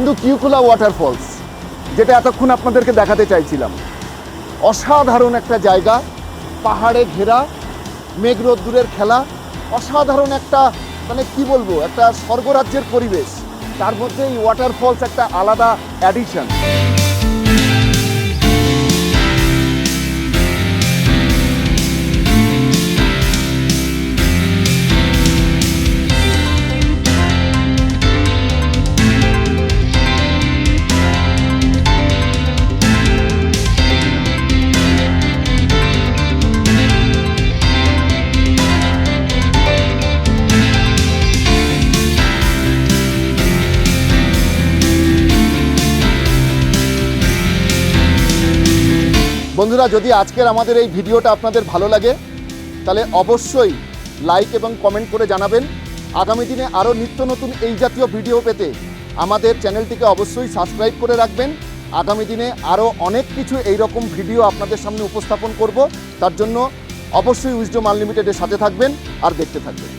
কিন্তু কিউকুলা ওয়াটারফলস যেটা এতক্ষণ আপনাদেরকে দেখাতে চাইছিলাম। অসাধারণ একটা জায়গা, পাহাড়ে ঘেরা মেঘরোদ্দুরের খেলা, অসাধারণ একটা মানে কি বলব, একটা স্বর্গরাজ্যের পরিবেশ। তার মধ্যে এই ওয়াটারফলস একটা আলাদা অ্যাডিশন বন্ধুরা, যদি আজকের আমাদের এই ভিডিওটা আপনাদের ভালো লাগে, তাহলে অবশ্যই লাইক এবং কমেন্ট করে জানাবেন। আগামী দিনে আরও নিত্য নতুন এই জাতীয় ভিডিও পেতে আমাদের চ্যানেলটিকে অবশ্যই সাবস্ক্রাইব করে রাখবেন। আগামী দিনে আরও অনেক কিছু এই রকম ভিডিও আপনাদের সামনে উপস্থাপন করব। তার জন্য অবশ্যই উইজডম আনলিমিটেডের সাথে থাকবেন আর দেখতে থাকবেন।